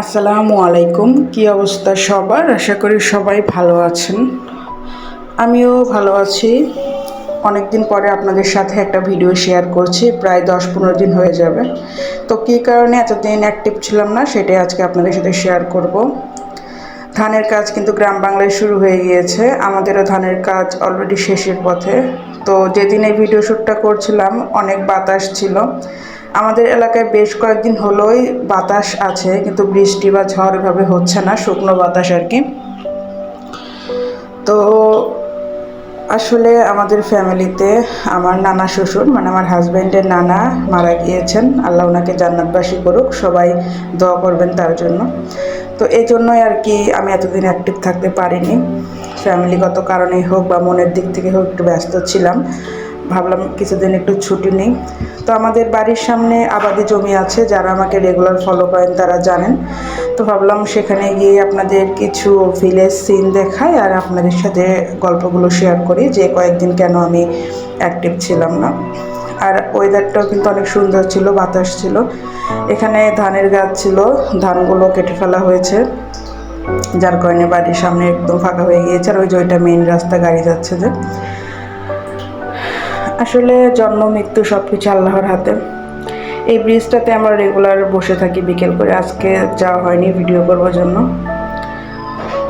আসসালামু আলাইকুম। কি অবস্থা সবার? আশা করি সবাই ভালো আছেন। আমিও ভালো আছি। অনেক দিন পরে আপনাদের সাথে একটা ভিডিও শেয়ার করছি, প্রায় দশ পনেরো দিন হয়ে যাবে। তো কী কারণে এতদিন অ্যাক্টিভ ছিলাম না, সেটাই আজকে আপনাদের সাথে শেয়ার করব। ধানের কাজ কিন্তু গ্রাম বাংলায় শুরু হয়ে গিয়েছে। আমাদেরও ধানের কাজ অলরেডি শেষের পথে। তো যেদিন এই ভিডিও শ্যুটটা করছিলাম, অনেক বাতাস ছিল। আমাদের এলাকায় বেশ কয়েকদিন হলোই বাতাস আছে, কিন্তু বৃষ্টি বা ঝড় এভাবে হচ্ছে না, শুকনো বাতাস আর কি। তো আসলে আমাদের ফ্যামিলিতে আমার নানা শ্বশুর মানে আমার হাজব্যান্ডের নানা মারা গিয়েছেন, আল্লাহ ওনাকে জান্নাতবাসী করুক, সবাই দোয়া করবেন তার জন্য। তো এই জন্যই আর কি আমি এতদিন অ্যাক্টিভ থাকতে পারিনি। ফ্যামিলিগত কারণেই হোক বা মনের দিক থেকে হোক একটু ব্যস্ত ছিলাম। ভাবলাম কিছুদিন একটু ছুটি নেই। তো আমাদের বাড়ির সামনে আবাদি জমি আছে, যারা আমাকে রেগুলার ফলো করেন তারা জানেন। তো ভাবলাম সেখানে গিয়ে আপনাদের কিছু ভিলেজ সিন দেখাই আর আপনাদের সাথে গল্পগুলো শেয়ার করি যে কয়েকদিন কেন আমি অ্যাক্টিভ ছিলাম না। আর ওয়েদারটাও কিন্তু অনেক সুন্দর ছিল, বাতাস ছিল। এখানে ধানের গাছ ছিল, ধানগুলো কেটে ফেলা হয়েছে। যার কারণে বাড়ির সামনে একদম ফাঁকা হয়ে গিয়েছে আর ওই যে ওইটা মেইন রাস্তা গাড়ি যাচ্ছে যে। আসলে জন্ম, মৃত্যু সব কিছু আল্লাহর হাতে। এই ব্রিজটাতে আমরা রেগুলার বসে থাকি বিকেল করে। আজকে যাওয়া হয়নি ভিডিও করবার জন্য।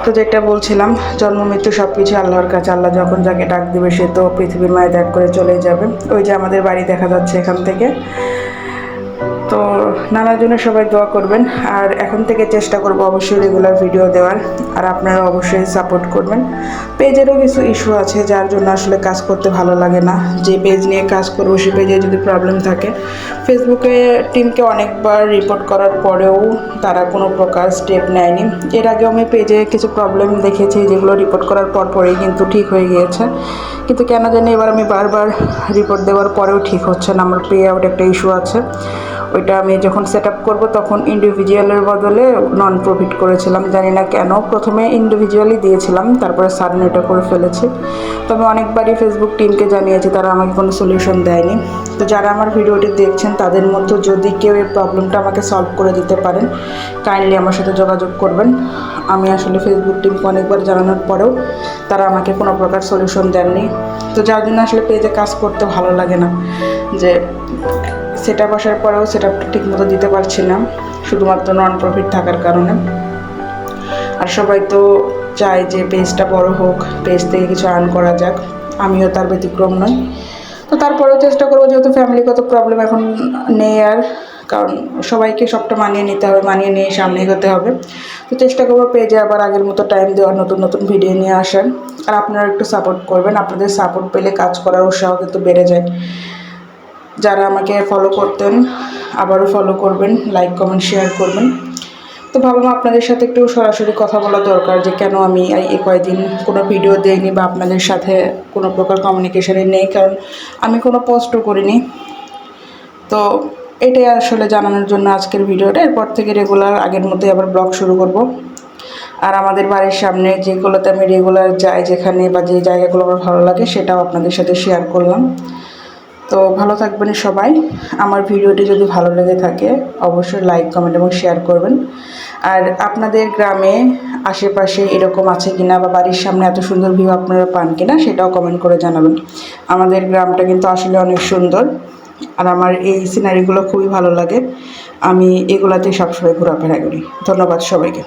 তো যেটা বলছিলাম, জন্ম, মৃত্যু সব কিছু আল্লাহর কাছে। আল্লাহ যখন যাকে ডাক দেবে, সে তো পৃথিবীর মায়ে ত্যাগ করে চলে যাবে। ওই যে আমাদের বাড়ি দেখা যাচ্ছে এখান থেকে। তো নানার জন্য সবাই দোয়া করবেন। আর এখন থেকে চেষ্টা করব অবশ্যই রেগুলার ভিডিও দেওয়ার। আর আপনারা অবশ্যই সাপোর্ট করবেন। পেজেরও কিছু ইস্যু আছে যার জন্য আসলে কাজ করতে ভালো লাগে না। যে পেজ নিয়ে কাজ করব সে পেজে যদি প্রবলেম থাকে ফেসবুকে টিমকে অনেকবার রিপোর্ট করার পরেও তারা কোনো প্রকার স্টেপ নেয়নি। এর আগেও আমি পেজে কিছু প্রবলেম দেখেছি যেগুলো রিপোর্ট করার পর পরেই কিন্তু ঠিক হয়ে গিয়েছে। কিন্তু কেন জানি এবার আমি বারবার রিপোর্ট দেওয়ার পরেও ঠিক হচ্ছে না। আমার পে আউট একটা ইস্যু আছে। ওইটা আমি যখন সেট আপ করব তখন ইন্ডিভিজুয়ালের বদলে নন প্রফিট করেছিলাম। জানি না কেন, প্রথমে ইন্ডিভিজুয়ালি দিয়েছিলাম, তারপরে সাডেন এটা করে ফেলেছি। তো আমি অনেকবারই ফেসবুক টিমকে জানিয়েছি, তারা আমাকে কোনো সলিউশন দেয়নি। তো যারা আমার ভিডিওটি দেখছেন, তাদের মধ্যে যদি কেউ এই প্রবলেমটা আমাকে সলভ করে দিতে পারেন কাইন্ডলি আমার সাথে যোগাযোগ করবেন। আমি আসলে ফেসবুক টিমকে অনেকবার জানানোর পরেও তারা আমাকে কোনো প্রকার সলিউশন দেননি। তো যার জন্য আসলে পেজে কাজ করতে ভালো লাগে না। যে সেট আপ আসার পরেও সেট আপটা ঠিকমতো দিতে পারছি না শুধুমাত্র নন প্রফিট থাকার কারণে। আর সবাই তো চায় যে পেজটা বড় হোক পেজ থেকে কিছু আর্ন করা যাক, আমিও তার ব্যতিক্রম নই। তো তারপরেও চেষ্টা করব, যেহেতু ফ্যামিলিগত প্রবলেম এখন নেই আর, কারণ সবাইকে সবটা মানিয়ে নিতে হবে, মানিয়ে নিয়ে সামনে এগোতে হবে। তো চেষ্টা করব পেজে আবার আগের মতো টাইম দেওয়ার, নতুন নতুন ভিডিও নিয়ে আসার। আর আপনারা একটু সাপোর্ট করবেন, আপনাদের সাপোর্ট পেলে কাজ করার উৎসাহ কিন্তু বেড়ে যায়। যারা আমাকে ফলো করতেন, আবারও ফলো করবেন লাইক কমেন্ট শেয়ার করবেন। তো ভাবলাম আপনাদের সাথে একটু সরাসরি কথা বলা দরকার যে কেন আমি এই কয়েকদিন কোনো ভিডিও দেইনি বা আপনাদের সাথে কোনো প্রকার কমিউনিকেশানে নেই, কারণ আমি কোনো পোস্টও করিনি। তো এটাই আসলে জানানোর জন্য আজকের ভিডিওটা এরপর থেকে রেগুলার আগের মতোই আবার ব্লগ শুরু করব। আর আমাদের বাড়ির সামনে যেগুলোতে আমি রেগুলার যাই যেখানে বা যে জায়গাগুলো আমার ভালো লাগে, সেটাও আপনাদের সাথে শেয়ার করলাম। তো ভালো থাকবেন সবাই। আমার ভিডিওটি যদি ভালো লেগে থাকে, অবশ্যই লাইক কমেন্ট এবং শেয়ার করবেন। আর আপনাদের গ্রামে আশেপাশে এরকম আছে কিনা বা বাড়ির সামনে এত সুন্দর ভিউ আপনারা পান কিনা, সেটাও কমেন্ট করে জানাবেন। আমাদের গ্রামটা কিন্তু আসলে অনেক সুন্দর। আর আমার এই সিনারিগুলো খুবই ভালো লাগে। আমি এগুলাতে সবসময় ঘোরাফেরা করি। ধন্যবাদ সবাইকে।